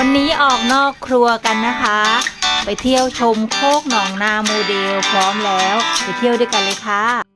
วันนี้ออกนอกครัวกันนะคะ ไปเที่ยวชมโคกหนองนาโมเดลพร้อมแล้ว ไปเที่ยวด้วยกันเลยค่ะ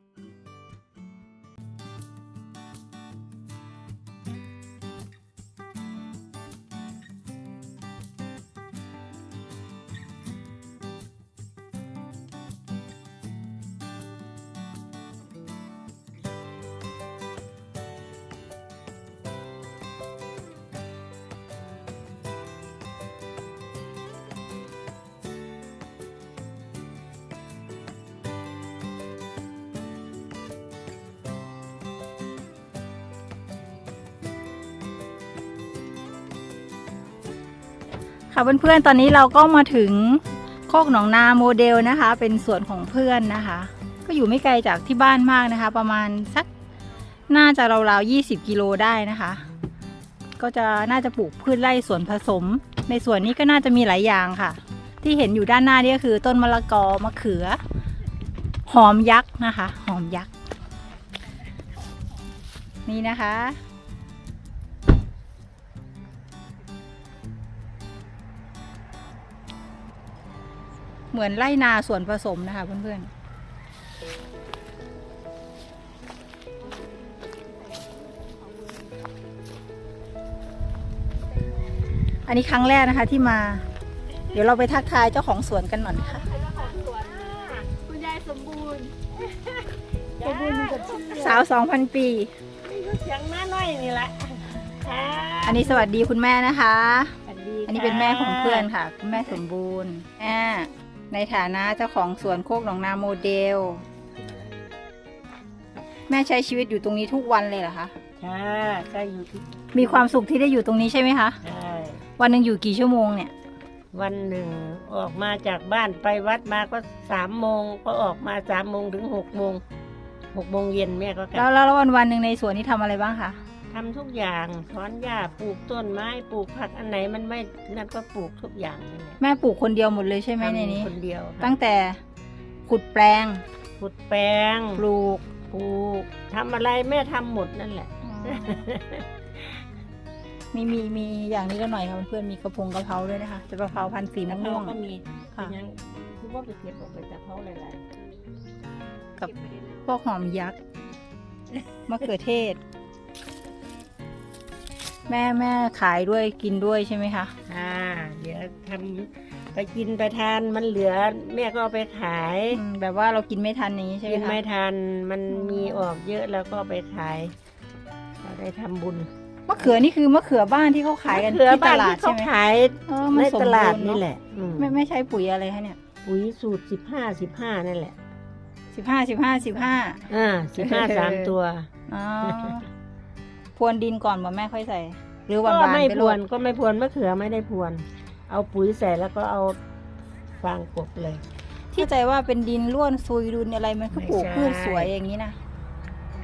ค่ะเพื่อนๆ ตอนนี้เราก็มาถึงโคกหนองนาโมเดลนะคะ เป็นสวนของเพื่อนนะคะ ก็อยู่ไม่ไกลจากที่บ้านมากนะคะ ประมาณสักน่าจะราวๆ20 กิโลได้นะคะ ก็จะน่าจะปลูกพืชไร่สวนผสม ในสวนนี้ก็น่าจะมีหลายอย่างค่ะ ที่เห็นอยู่ด้านหน้านี่ก็คือ ต้นมะละกอมะเขือ หอมยักษ์นะคะ หอมยักษ์นี่นะคะ เหมือนไร่นาส่วนผสมนะคะเพื่อนๆ อันนี้ครั้งแรกนะคะที่มา เดี๋ยวเราไปทักทายเจ้าของสวนกันหน่อยค่ะคุณยายสมบูรณ์สาวสองพันปีนี่ก็เสียงหน้าน้อยนี่แหละค่ะอันนี้สวัสดีคุณแม่นะคะสวัสดีอันนี้เป็นแม่ของเพื่อนค่ะ คุณแม่สมบูรณ์แม่ ในฐานะเจ้าของสวนโคกหนองนาโมเดล แม่ใช้ชีวิตอยู่ตรงนี้ทุกวันเลยเหรอคะ ค่ะก็อยู่ที่มีความสุขที่ได้อยู่ตรงนี้ใช่ไหมคะ ใช่วันหนึ่งอยู่กี่ชั่วโมงเนี่ย วันหนึ่งออกมาจากบ้านไปวัดมาก็สามโมงก็ออกมาสามโมงถึงหกโมงหกโมงเย็นแม่ก็กแล้ลัวบแล้ววันวันหนึ่งในสวนนี่ทำอะไรบ้างคะ ทำทุกอย่างถอนหญ้าปลูกต้นไม้ปลูกผักอันไหนมันไม่นั่นก็ปลูกทุกอย่างนี่แหละแม่ปลูกคนเดียวหมดเลยใช่ไหมในนี้ ทำคนเดียวค่ะตั้งแต่ขุดแปลง ขุดแปลงปลูกปลูกทำอะไรแม่ทำหมดนั่นแหละ มีมีมีอย่างนี้ก็หน่อยค่ะเพื่อนๆมีกระพงกระเพราด้วยนะคะจะกระเพราพันธุ์สีแล้วม่วงก็มีค่ะเป็นยังคือว่าไปเก็บออกไปจากเขาหลายกับ พวกหอมยักษ์ มะเขือเทศ แม่แม่ขายด้วยกินด้วยใช่ไหมคะๆอ่า เดี๋ยวทำไปกินไปทานมันเหลือ แม่ก็เอาไปขายอืมแบบว่าเรากินไม่ทันอย่างนี้ใช่ไหมกินคะ ไม่ทันมันอ๋อมีออกเยอะแล้วก็ไปขายเราได้ทำบุญมะเขือนี่คือมะเขือบ้านที่เขาขายกันมะเขือที่ตบ้านลาดที่เขาใช่ไหมขายเออมันในสมตบูรลาดณ์นี่เนาะแหละอืมไม่ไม่ใช่ปุ๋ยอะไรคะเนี่ยปุ๋ยสูตรสิบห้าสิบห้านั่นแหละสิบห้าสิบห้าสิบห้า อ่าสิบห้าสามตัว อ๋อ พรวนดินก่อนบ่แม่ค่อยใส่ หรือหวานก็ๆไม่ไปพรรววดนก็ไม่พรวนมะเขือไม่ได้พรวน เอาปุ๋ยใส่แล้วก็เอาฟางกบเลย ที่ใจว่าเป็นดินร่วนซุยดุนอะไรมันก็ปลูกไม่ใช่ พืชสวยอย่างนี้นะ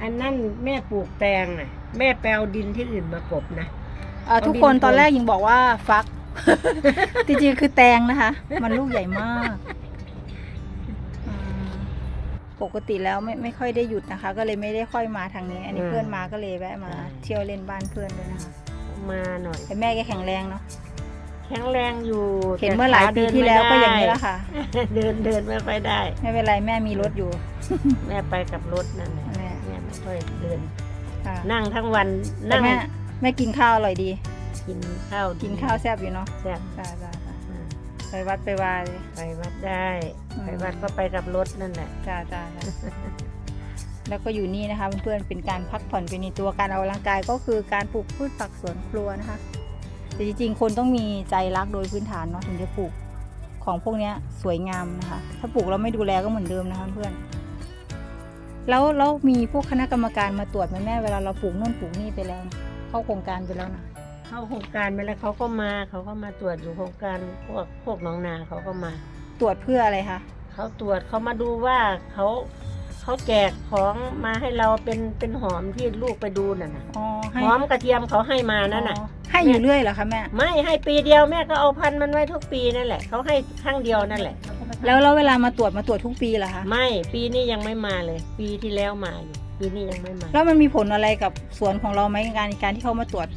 อันนั้นแม่ปลูกแตงน่ะแม่แปลวดินที่อื่นมากบนะ เอ่อเอาทุกดินคนตอนโคนแรกยิงบอกว่าฟัก จริงๆคือแตงนะคะ มันลูกใหญ่มากอืม ปกติแล้วไม่ไม่ค่อยได้หยุดนะคะ ก็เลยไม่ได้ค่อยมาทางนี้ อันนี้เพื่อนมาก็เลยแวะมาเที่ยวเล่นบ้านเพื่อนด้วยนะคะมาหน่อย แต่แม่แกแข็งแรงเนาะแข็งแรงอยู่เห็นเมื่อหลายปีที่แล้วก็อย่างนี้แหละค่ะ เดินเดินไม่ค่อยได้ ไม่เป็นไรแม่มีรถอยู่ แม่ไปกับรถนั่นแหละแม่ แม่ไม่ค่อยเดิน ค่ะนั่งทั้งวันแต่นั่งแม่แม่กินข้าวอร่อยดี กินข้าวกินข้าวแซ่บอยู่เนาะแซ่บจ้าจ้าจ้าอ่าไปวัดไปวาเลยไปวัดได้อืม ไปวัดก็ไปกับรถนั่นแหละจ้าจ้าจ้าแล้วก็อยู่นี่นะคะเพื่อนๆเป็นการพักผ่อนไปในตัวการออกกำลังกายก็คือการปลูกพืชผักสวนครัวนะคะ แต่จริงๆ คนต้องมีใจรักโดยพื้นฐานเนาะถึงจะปลูกของพวกเนี้ยสวยงามนะคะ ถ้าปลูกแล้วไม่ดูแลก็เหมือนเดิมนะคะเพื่อนแล้วแล้วมีพวกคณะกรรมการมาตรวจไหมแม่เวลาเราปลูกนู่นปลูกนี่ไปแล้วนะเข้าโครงการไปแล้วนะเข้าโครงการไปแล้วเขาก็มาเขาก็มาตรวจอยู่โครงการพวกพวกหน้องนาเขาก็มา ตรวจเพื่ออะไรคะเขาตรวจเขามาดูว่าเขาเขาแจกของมาให้เราเป็นเป็นหอมที่ลูกไปดูน่ะนะอ๋อให้หอมกระเทียมเขาให้มานั่นน่ะ อ๋อให้อยู่เรื่อยเหรอคะแม่ ไม่ให้ปีเดียวแม่ก็เอาพันธุ์มันไว้ทุกปีนั่นแหละเขาให้ครั้งเดียวนั่นแหละ แล้วแล้วเวลามาตรวจมาตรวจทุกปีเหรอคะไม่ปีนี้ยังไม่มาเลย ปีที่แล้วมาอยู่ปีนี้ยังไม่มา แล้วมันมีผลอะไรกับสวนของเราไหมในการในการที่เขามาตรวจ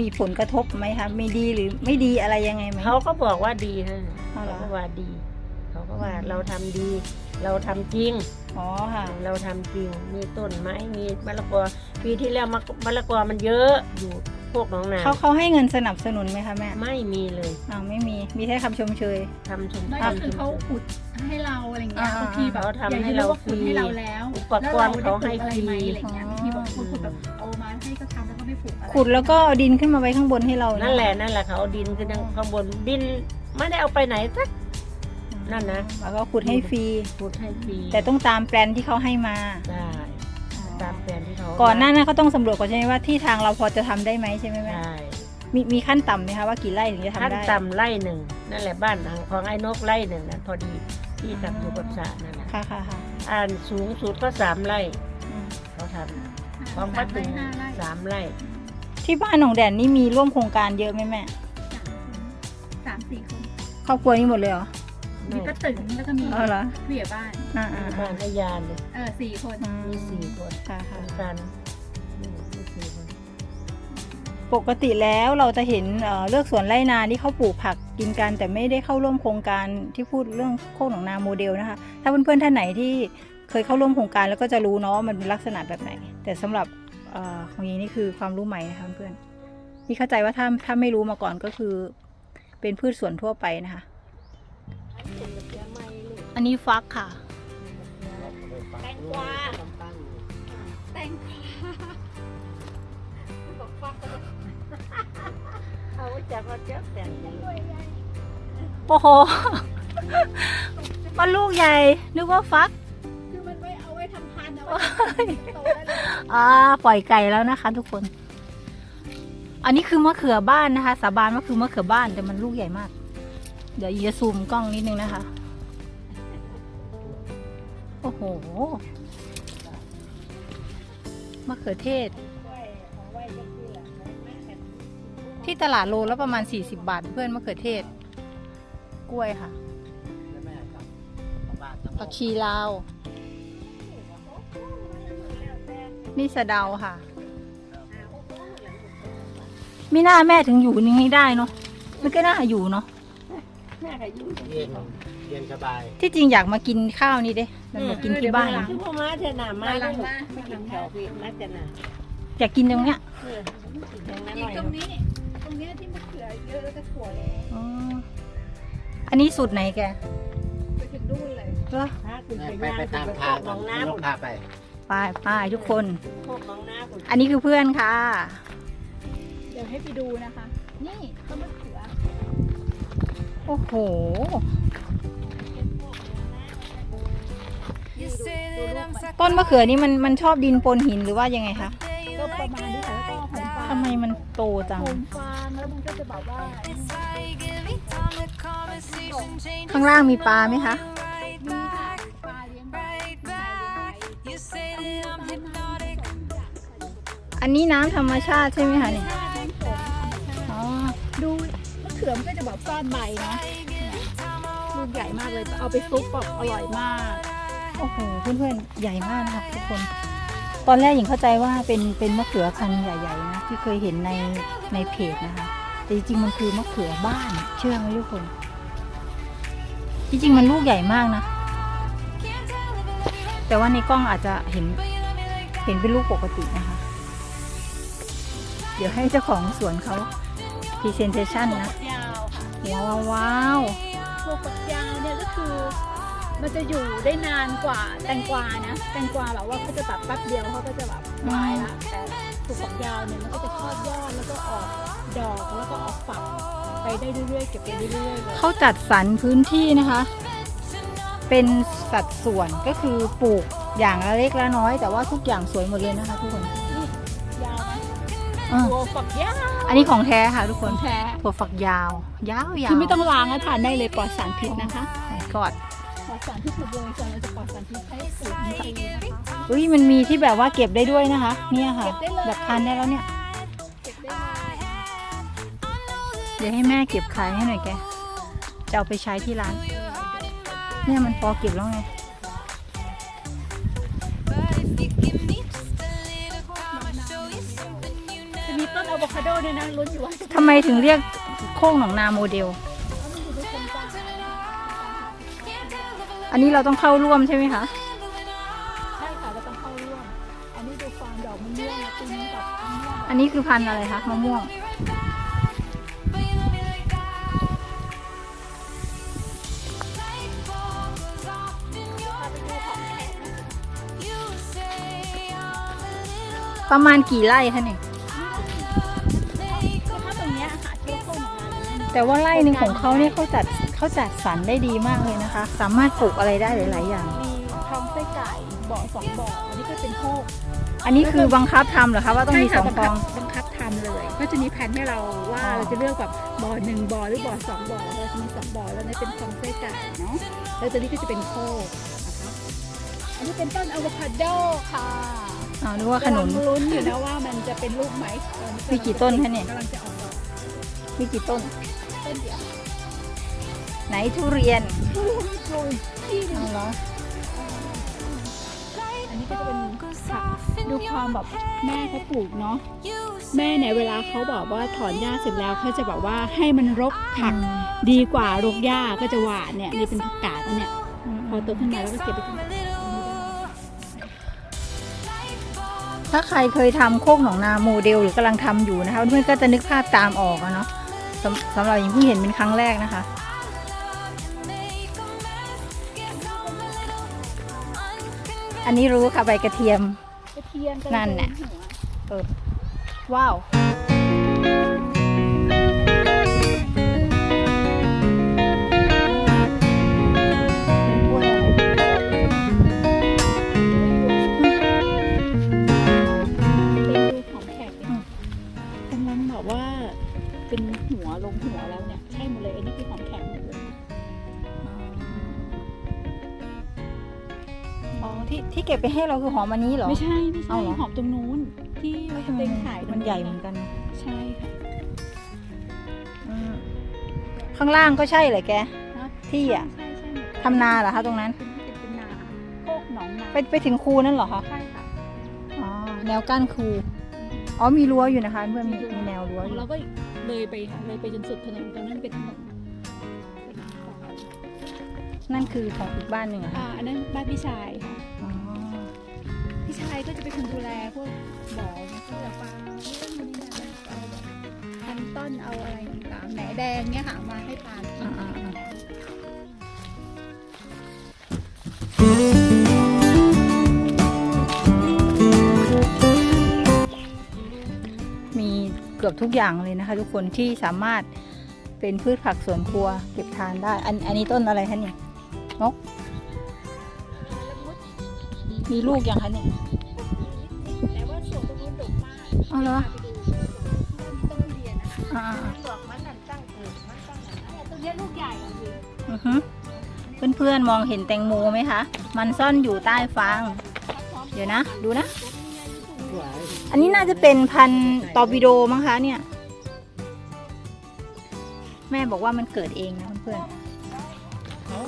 มีผลกระทบไหมคะมีดีหรือไม่ดีอะไรยังไงไหมเขาก็บอกว่าดีนะอ๋อเขาเหรอก็ว่าดี เขาก็ว่าเราทำดี เราทำจริงอ๋อค่ะ เราทำจริงมีต้นไม้มีมะละกอปีที่แล้วมะมะละกอมันเยอะอยู่พวกหน้องนาเขาเขาให้เงินสนับสนุนไหมคะแม่ไม่มีเลยอ้าวไม่มีมีแค่คำชมเชยทำชมไม่ทำก็คือเขาชมขุดให้เราอะไรเงี้ยอ่าบางทีแบบเขาทำอย่งให้ที่เราว่าขุดให้เราแล้วอุปกรณ์เขาให้ฟรีแล้วเราได้ปลูกอะไรไหมอะไรเงี้ย อ๋อบางทีแบบขุดแบบเอามาให้ก็ทำแล้วก็ไม่ปลูกอะไรขุดแล้วก็เอาดินขึ้นมาไว้ข้างบนให้เรานั่นั่นแหละนั่นแหละเขาเอาดินขึ้นข้างบนดินไม่ได้เอาไปไหนสัก นั่นนะ แล้วก็ขุดให้ฟรี พูดให้ฟรีแต่ต้องตามแปลนที่เขาให้มา ได้ตามแผนที่เขาก่อนหน้านั้นเขาต้องสำรวจก่อนใช่ไหมว่าที่ทางเราพอจะทำได้ไหมใช่ไหมแม่ใช่มีมีขั้นต่ำไหมคะว่ากี่ไร่ถึงจะทำขั้นได้ ต่ำไร่หนึ่งนั่นแหละบ้านของไอ้นกไร่หนึ่งนะพอดีที่ตัดอยู่กับสระนั่นแหละค่ะค่ะค่ะอ่านสูงสุดก็สามไร่อืมเขาทำ ขสาองมป้าไร่ถึงห้าไร่ สามไร่ที่บ้านหนองแดนนี่มีร่วมโครงการเยอะไหมแม่สามสี่คนครอบครัวนี้หมดเลยเหรอมีป้าตึงแล้วก็มีอ๋อเหรอผู้ใหญ่บ้าน อ่าอ่าบ้านไอ้ยานเลยเออสี่คนอืมีสี่คนค่ะโครค่ะงการนี่มีสี่คนปกติแล้วเราจะเห็นเอ่อเลือกสวนไร่นาที่เขาปลูกผักกินกันแต่ไม่ได้เข้าร่วมโครงการที่พูดเรื่องโคกหนองนาโมเดลนะคะ ถ้าเพื่อนๆท่านไหนที่ เคยเข้าร่วมโครงการแล้วก็จะรู้เนาะว่ามันเป็นลักษณะแบบไหน แต่สำหรับเออของยีนี่คือความรู้ใหม่นะคะเพื่อนนี่เข้าใจว่าถ้าถ้าไม่รู้มาก่อนก็คือ เป็นพืชสวนทั่วไปนะคะ อันนี้ฟักค่ะ แตงกวาแตงกวาบอกฟักก็เอาจากว่าเจ้าแต่งยังไงโอ้โหมันลูกใหญ่ นึกว่าฟัก อาไว้ทำพันธุ์โตได้เลยอ่าปล่อยไก่แล้วนะคะ ทุกคน อันนี้คือมะเขือบ้านนะคะ สาบานว่าคือมะเขือบ้านแต่มันลูกใหญ่มาก เดี๋ยวอีจะซูมกล้องนิดนึงนะคะ โอ้โห มะเขือเทศ ที่ตลาดโลแล้วประมาณ 40 บาท เพื่อนมะเขือเทศ กล้วยค่ะผักชีลาว นี่สะเดาค่ะไม่น่าแม่ถึงอยู่นี่ไม่ได้เนาะมันก็น่าอยู่เนาะแม่ก็ยุ่งเย็นเย็นสบาย ที่จริงอยากมากินข้าวนี่เด้มันมากินที่บ้านคือพ่อมาเถอะหนามาแล้วไม่กินแถวพี่มาจะหนาอยากกินตรงเนี้ยเออกินอย่างนั้นหอีน่กอยตรงนี้ตรงเนี้ยที่มะเขือเยอะแล้วก็ถั่วแดงอ๋ออันนี้สูตรไหนแกไปถึงนู่นเลยเหรอถ้าคุณไปไปไปย่างไปคุณตามไปทางพวกหนองน้นกพาไป ไปไปทุกคนำพวกหนองน้ำคุณอันนี้คือเพื่อนค่ะ เดี๋ยวให้ไปดูนะคะ นี่ต้นมะเขือโอ้โหต้นมะเขือนี่มันมันชอบดินปนหินหรือว่ายังไงคะก็ประมาณนี้ค่ะแล้วก็หอมฟางทำไมมันโตจังหอมฟางแล้วมันก็จะแบบว่าข้างล่างมีปลาไหมคะมี อันนี้น้ำธรรมชาติใช่ไหมคะเนี่ยอ๋อดูมะเขือมก็จะแบบซ่อนใบนะลูกใหญ่มากเลยเอาไปซุปแบบอร่อยมาก โอ้โหเพื่อนๆใหญ่มากนะคะทุกคน ตอนแรกหญิงเข้าใจว่าเป็นเป็นมะเขือพันธุ์ใหญ่ๆนะที่เคยเห็นในในเพจนะคะ แต่จริงๆมันคือมะเขือบ้านเชื่อไหมทุกคน จริงๆมันลูกใหญ่มากนะ แต่ว่าในกล้องอาจจะเห็นเห็นเป็นลูกปกตินะคะ เดี๋ยวให้เจ้าของสวนเขา presentation นะยาวค่ะว้าวว้าวถั่วฝักยาวเนี่ยก็คือ มันจะอยู่ได้นานกว่าแตงกวานะแตงกวาแบบว่าเขาจะตัดแป๊บเดียวเขาก็จะแบบตายละแต่ถั่วฝักยาวเนี่ยมันก็จะทอดยอดแล้วก็ออกดอกแล้วก็ออกฝักไปได้เรื่อยๆเก็บไปเรื่อยๆเลยเขาจัดสรรพื้นที่นะคะ เป็น สัดส่วนก็คือปลูกอย่างละเล็กละน้อย แต่ว่าทุกอย่างสวยหมดเลยนะคะทุกคนยาวไหมอะถั่วฝักยาวอันนี้ของแท้ค่ะทุกคนแท้ถั่วฝักยาว ยาวยาวคือไม่ต้องล้างแล้วทานได้เลยปลอดสารพิษนะคะกอดปลอดสารพิษหมดเลยส่วนเราจะปลอดสารพิษให้สูตรนี้นะคะอุ้ยมันมีที่แบบว่าเก็บได้ด้วยนะคะ เนี่ยค่ะเก็บได้เลยแบบทานได้แล้วเนี่ยเก็บได้เลยเดี๋ยวให้แม่เก็บขายให้หน่อยแกจะเอาไปใช้ที่ร้าน เนี่ยมันพอเก็บแล้วไงจะมีต้นอะอะโวคาโดเนี่ยนะลุ้นอยู่ว่าจะทำไมถึงเรียกโคกหนองนาโมเดลเอามันอยู่ในโครงการอันนี้เราต้องเข้าร่วมใช่ไหมคะ ใช่ค่ะเราต้องเข้าร่วม อันนี้ดูฟาร์มดอกมะม่วงนะปีนี้ดอกมะม่วงอันนี้คือพันธุ์อะไรคะมะม่วง ประมาณกี่ไร่คะเนี่ยคือถ้าตรงเนี้ยค่ะที่เราเข้ามาเนี่ยแต่ว่าไร่หนึ่งของเขาเนี่ยเขาจัดเขาจัดสรรได้ดีมากเลยนะคะ สามารถปลูกอะไรได้หลาย ๆ อย่าง มีท้องไส้ไก่บ่อสองบ่ออันนี้ก็เป็นโคกอันนี้คือบังคับทำเหรอคะว่าต้องมีสองฟอง บังคับทำเลย ก็จะมีแผนให้เราว่าอ๋อ เราจะเลือกแบบบ่อหนึ่งบ่อหรือบ่อสองบ่อเราจะมีสองบ่อแล้วนี่เป็นท้องไส้ไก่เนาะแล้วตัวนี้ก็จะเป็นโคกนะคะอันนี้เป็นต้นอะโวคาโดค่ะ อ๋อนึกว่าขนุน กำลังลุ้นอยู่นะว่ามันจะเป็นลูกไหมตอมีกี่ต้นคะเนี่ย กำลังจะออกดอกมีกี่ต้น ต้นเดียวไหนทุเรียนดูที่หนึ่งเอาเหรอ อันนี้ก็จะเป็นผักดูความแบบแม่เขาปลูกเนาะแม่เนี่ยเวลาเขาบอกว่าถอนหญ้าเสร็จแล้วเขาจะบอกว่าให้มันรกผักดีกว่า รกหญ้าก็จะหวานเนี่ยนี่เป็นผักกาดนะเนี่ยอืมพอโตขึ้นมาแล้วก็เก็บไปทำ ถ้าใครเคยทำโคกหนองนาโมเดล หรือกำลังทำอยู่นะคะเพื่อนๆก็จะนึกภาพตามออกอะเนาะสำสำหรับหญิงเพิ่งเห็นเป็นครั้งแรกนะคะอันนี้รู้ค่ะใบกระเทียมกระเทียมนั่นน่ะหัวเออว้าว ก็บไปให้เราคือหอมอันนี้เหรอ ไม่ใช่ ไม่ใช่เอาเหรอ หอมตรงนู้น ที่ทำไมเป็นมันขายมันใหญ่เหมือนกันนะใช่ค่ะ อืมข้างล่างก็ใช่เลยแก ฮะ ที่อะใช่ใช่หมดทำนาเหรอคะตรงนั้น เป็นเป็นเป็นนาโคกหนองนาไปไปถึงคูนั่นเหรอคะ ใช่ค่ะอ๋อ แนวกั้นคู อ๋อมีรั้วอยู่นะคะ เพื่อนมีมีแนวรั้วอยู่เราก็เลยไปค่ะเลยไปจนสุดถนนตรงนั้นเป็นถนนนั่นคือของอีกบ้านหนึ่งเหรออ่าคะอันนั้นบ้านพี่ชายค่ะอ๋อพี่ชาย ก็จะเป็นคนดูแลพวกบ่อพวกปลาเรื่องนี้นะเอาแบบพันต้นเอาอะไรต่างๆแหนแดงเนี่ยค่ะมาให้ปลากิน มีเกือบทุกอย่างเลยนะคะ ทุกคนที่สามารถเป็นพืชผักสวนครัวเก็บทานได้ อันอันนี้ต้นอะไรคะเนี่ยนกมีลูกยังคะเนี่ย กมากอ๋อเหรอพาไปดูต้นทุเรียนนะคะอ่าดอกมันนั่นตั้งเกิดมันตั้งนั่นแต่ตรงเนี้ยลูกใหญ่อะพี่ๆอือฮึเพื่อนๆมองเห็นแตงโมไหมคะ มันซ่อนอยู่ใต้ฟาง เดี๋ยวนะ ดูนะสวยอันนี้น่าจะเป็นพันธุ์ตอร์ปิโดมั้งคะเนี่ย แม่บอกว่ามันเกิดเองนะเพื่อนเขา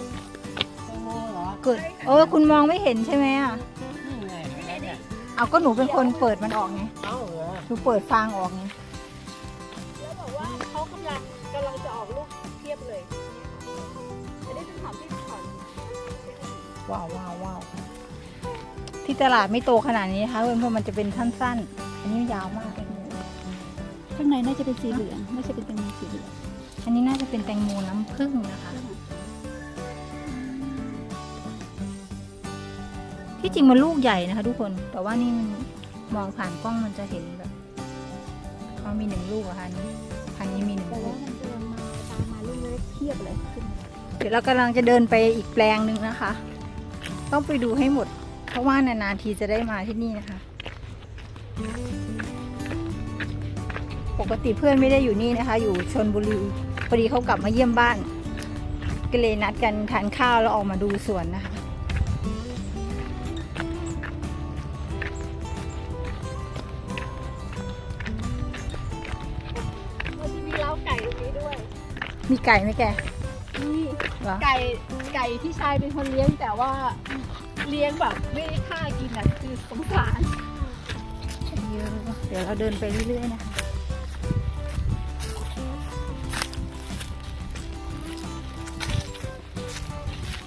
แตงโมเหรอๆเกิด เออ คุณมองไม่เห็นใช่ไหมอะนี่ไงนั่นน่ะเอาก็หนูเป็นคนเปิดมันออกไงเอาเหรอหนูเปิดฟางออกไงแล้วบอกว่าเขากำลังกำลังจะออกลูกเทียบเลยจะได้เป็นหอมที่ถอนว้าวว้าวว้าวที่ตลาดไม่โตขนาดนี้นะคะเพื่อนๆมันจะเป็นสั้นๆ อันนี้ยาวมากเลยข้างในน่าจะเป็นสีเหลืองไม่ใช่เป็นแตงโมสีเหลืองอันนี้น่าจะเป็นแตงโมน้ำผึ้งนะคะ ที่จริงมันลูกใหญ่นะคะ ทุกคนแต่ว่านี่มันมองผ่านกล้องมันจะเห็นแบบ เขามีหนึ่งลูกอะค่ะอันนี้พันนี้มีหนึ่งแต่ลูว่าก มันกำลังมาตามมาลูกเล็กเทียบเลยขึ้นมาเดี๋ยวเรากำลังจะเดินไปอีกแปลงหนึ่งนะคะ ต้องไปดูให้หมด เพราะว่านานๆทีจะได้มาที่นี่นะคะ ปกติเพื่อนไม่ได้อยู่นี่นะคะ อยู่ชนบุรีพอดีเขากลับมาเยี่ยมบ้าน ก็เลยนัดกันทานข้าวแล้วออกมาดูสวนนะคะ ไก่ตรงนี้ด้วย มีไก่ไหมแกนี่ไก่ไก่ที่ชายเป็นคนเลี้ยงแต่ว่าเลี้ยงแบบไม่ค่ากินอะคือสงสารเดี๋ยวเราเดินไปเรื่อยๆนะคะ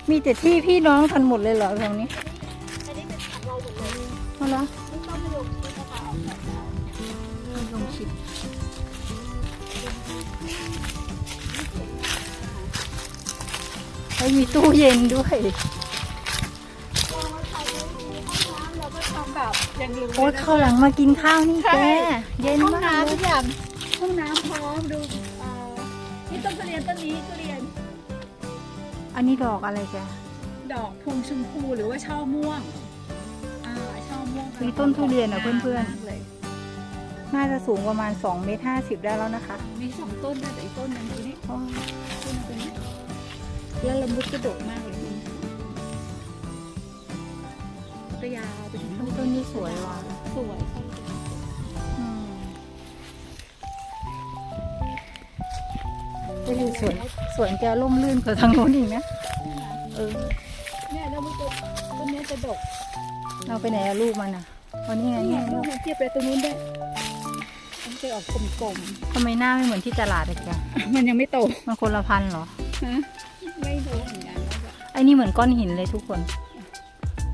มีแต่ที่พี่น้องทันหมดเลยเหรอตรงนี้อันนี้เป็นของเราหมดเลยเหรอคะออกแบบแล้ ลงชิดแล้วมีตู้เย็นด้วยเรามาทำในห้องน้ำเราก็ทำแบบอย่างอื่นโอ๊ยข้าวหลังมากินข้าวนี่แกเย็นห้องมากน้ำเลทุยกอย่างห้องน้ำพร้อมดูเอ่อนี่ต้นทุเรียนต้นนี้ทุเรียนอันนี้ดอกอะไรแก ดอกพวงชมพูหรือว่าช่อม่วงอ่าช่อม่วงมีต้นทุเรียนเหรอเพื่อนมากเลยๆ น่าจะสูงประมาณ2เมตร50ได้แล้วนะคะ มีสองต้นนะแต่อีกต้นนึงตัวนี้อ๋อต้นนึงตัวนี้แล้วละมุดกระดกมากเลยนี่ก็ยาวไปถึงต้นนี้สวยว่ะสวยอืมก็อยู่สวนสวนแกร่มรื่นกว่าทางโน้นอีกนะเออเนี่ยแล้วมันจะต้นเนี้ยจะดก เราไปไหนอะลูกมันอะวันนี้ไงนี่ไงเนี่ยลูกมันเทียบไปตรงนู้นด้วยมัน จะออกกลมทำไมหน้าไม่เหมือนที่ตลาดอะแกๆมันยังไม่โตมันคนละพันธุ์เหรอ ฮะไม่รู้เหมือนกันว่าแบบไอ้นี่เหมือนก้อนหินเลยทุกคน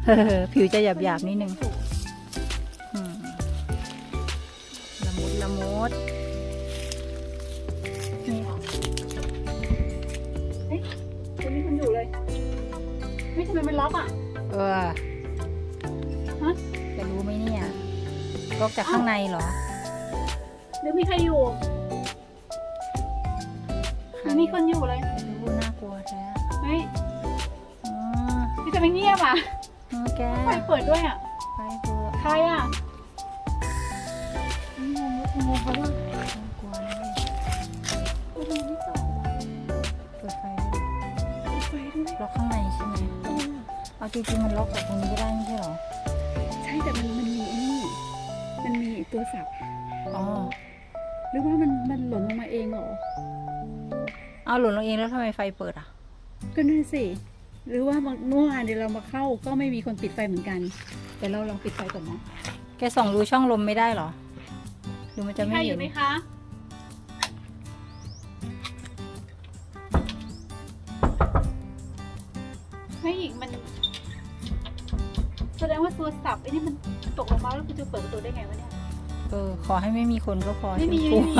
เฮ้อผิวจะหยาบๆนิดนึงอืมละมุดละมุดนี่ค่ะคุณมีคนอยู่เลยไม่ทำไมมันล็อกอะ เออฮะ จะรู้ไหมเนี่ยล็อกจากข้างในเหรอ หรือมีใครอยู่หรือมีคนอยู่เลยรู้น่ากลัวแท้เฮ้ยอ๋อนี่จะไม่เงียบอะเออแกไฟเปิดด้วยอะไปเถอะใครอะนี่งงงงเขาว่าน่ากลัวนะเลยโอ้โหไม่ต่อว่ะเปิดไฟด้วยเปิดไฟด้วยล็อกข้างในใช่ไหมเออเอาจริงๆมันล็อกจากตรงนี้ก็ได้ไม่ใช่เหรอ ใช่แต่มันมันมีไอ้นี่มันมีตัวสับอ๋อ หรือว่ามันมันหล่นลงมาเองเหรอเอาหล่นลงเองแล้วทำไมไฟเปิดอะ ก็นั่นสิ หรือว่าเมื่อวานเดี๋ยวเรามาเข้าก็ไม่มีคนปิดไฟเหมือนกัน แต่เราลองปิดไฟก่อนนะ แกส่องดูช่องลมไม่ได้เหรอหรือมันจะมีไม่ใครอเห็นยู่ไหมคะไม่หญิงมัน แสดงว่าตัวสับไอ้นี่มันตกลงมาแล้วคุณจะเปิดประตูได้ไงวะเนี่ย เออขอให้ไม่มีคนก็พอไม่มี ฉันกลัวไม่มี